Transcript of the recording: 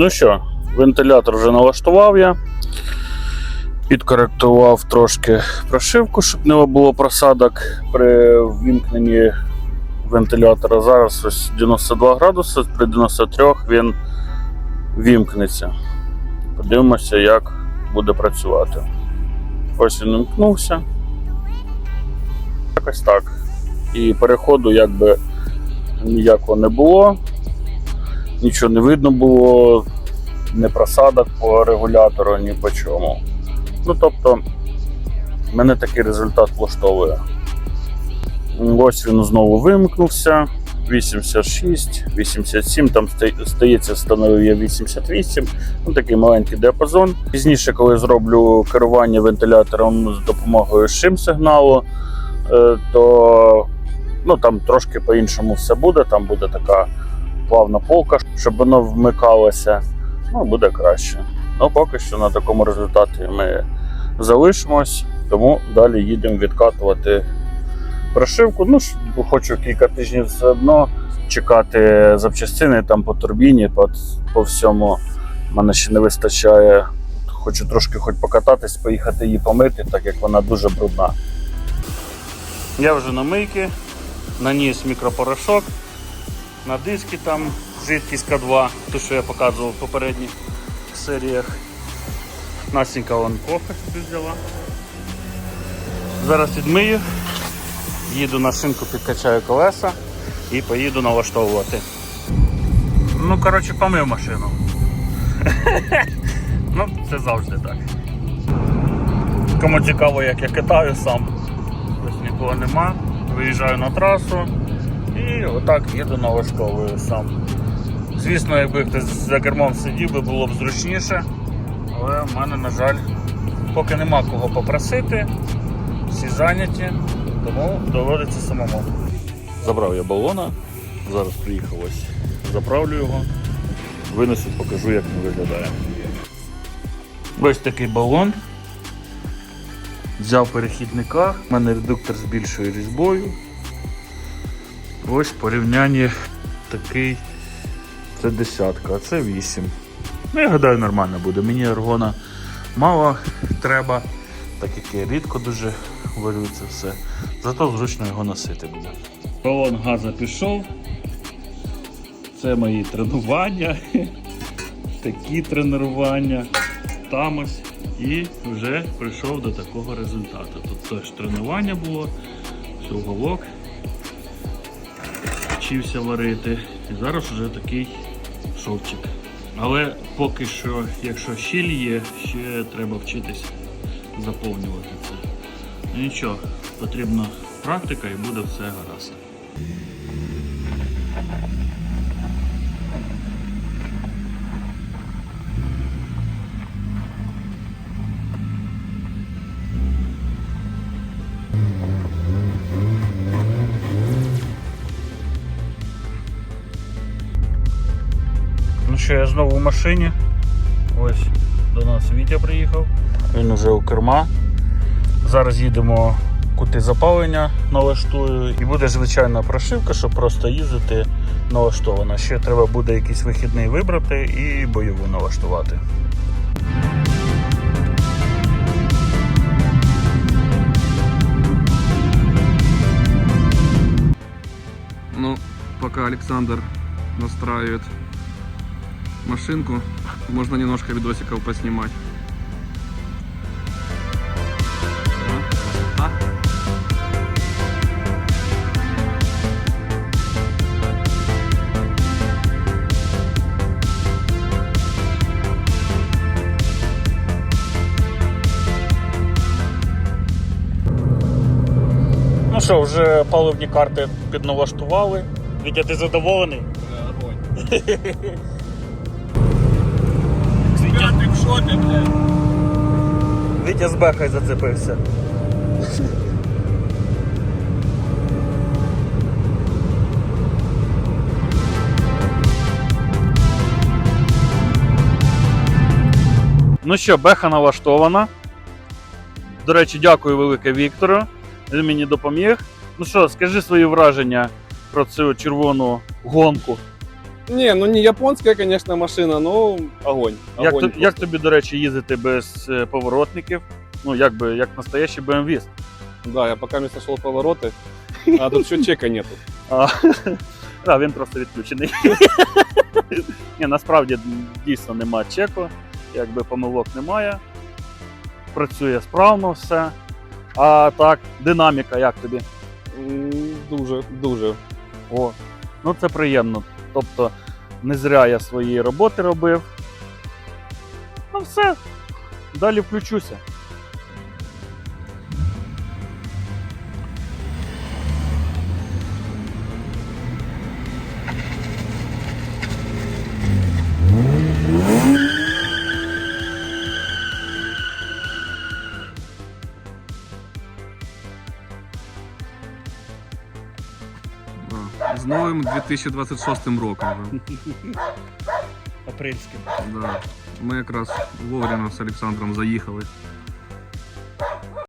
Ну що, вентилятор вже налаштував я. Підкоректував трошки прошивку, щоб не було просадок при ввімкненні вентилятора. Зараз ось 92 градуси, при 93 він вімкнеться. Подивимося, як буде працювати. Ось він вимкнувся. Якось так. І переходу якби ніякого не було, нічого не видно було, не просадок по регулятору, ні по чому. Ну тобто, мене такий результат влаштовує. Ось він знову вимкнувся. 86, 87, там стається, встановив я 88, ну такий маленький діапазон. Пізніше, коли зроблю керування вентилятором з допомогою шим сигналу, е, то ну, там трошки по-іншому все буде. Там буде така плавна полка, щоб воно вмикалося. Ну, буде краще. Ну, поки що на такому результаті ми залишимось, тому далі їдемо відкатувати прошивку. Ну, хочу кілька тижнів все одно чекати запчастини там по турбіні, по, по всьому. Мене ще не вистачає. Хочу трошки хоч покататись, поїхати її помити, так як вона дуже брудна. Я вже на мийки, наніс мікропорошок, на диски там жидкість К2, те, що я показував в попередніх серіях. Настенька вон кофе собі взяла. Зараз відмию, їду на шинку, підкачаю колеса і поїду налаштовувати. Ну, коротше, помив машину. ну, це завжди так. Кому цікаво, як я катаю сам. Ось нікого нема. Виїжджаю на трасу і отак їду налаштовую сам. Звісно, якби хтось за кермом сидів, було б зручніше, але в мене, на жаль, поки нема кого попросити, всі зайняті, тому доводиться самому. Забрав я балона, зараз приїхав ось, заправлю його, винесу, покажу, як він виглядає. Ось такий балон. Взяв перехідника, у мене редуктор з більшою різьбою. Ось в порівнянні такий це десятка, а це 8. Ну, я гадаю, нормально буде. Мені аргона мало треба, так як я рідко дуже варю це все. Зато зручно його носити буде. Балон газа пішов. Це мої тренування. Такі тренування. Там ось. І вже прийшов до такого результату. Тут теж тренування було, все вчився варити. І зараз вже такий шовчик. Але поки що, якщо щіль є, ще треба вчитись заповнювати це. Ну нічого, потрібна практика і буде все гаразд. Що, я знову в машині. Ось до нас Вітя приїхав. Він уже у керма. Зараз їдемо кути запалення налаштую. І буде звичайна прошивка, щоб просто їздити налаштована. Ще треба буде якийсь вихідний вибрати і бойову налаштувати. Ну, пока Александр настраивает машинку, можно немножко видосиков поснимать. Ну що, вже паливні карти підналаштували. Вітя, ти задоволений? Вітя, Вітя з Бехай зацепився. Ну що, беха налаштована. До речі, дякую велике Віктору. Він мені допоміг. Ну що, скажи свої враження про цю червону гонку. Не, ну не японская, конечно, машина, но огонь. Як, огонь то- як тобі, до речі, їздити без е, поворотників? Ну, якби як настоящий BMW. Да, я пока не сошел повороты, а тут еще чека нету. А, да, він просто відключений. Ні, насправді дійсно нема чеку, якби помилок немає. Працює справно все. А так, динаміка як тобі? Дуже, дуже. О, ну це приємно. Тобто, не зря я свої роботи робив. Ну все. Далі включуся. Да. З новим 2026 роком. Апрельським. Да. Ми якраз вовремя з Олександром заїхали.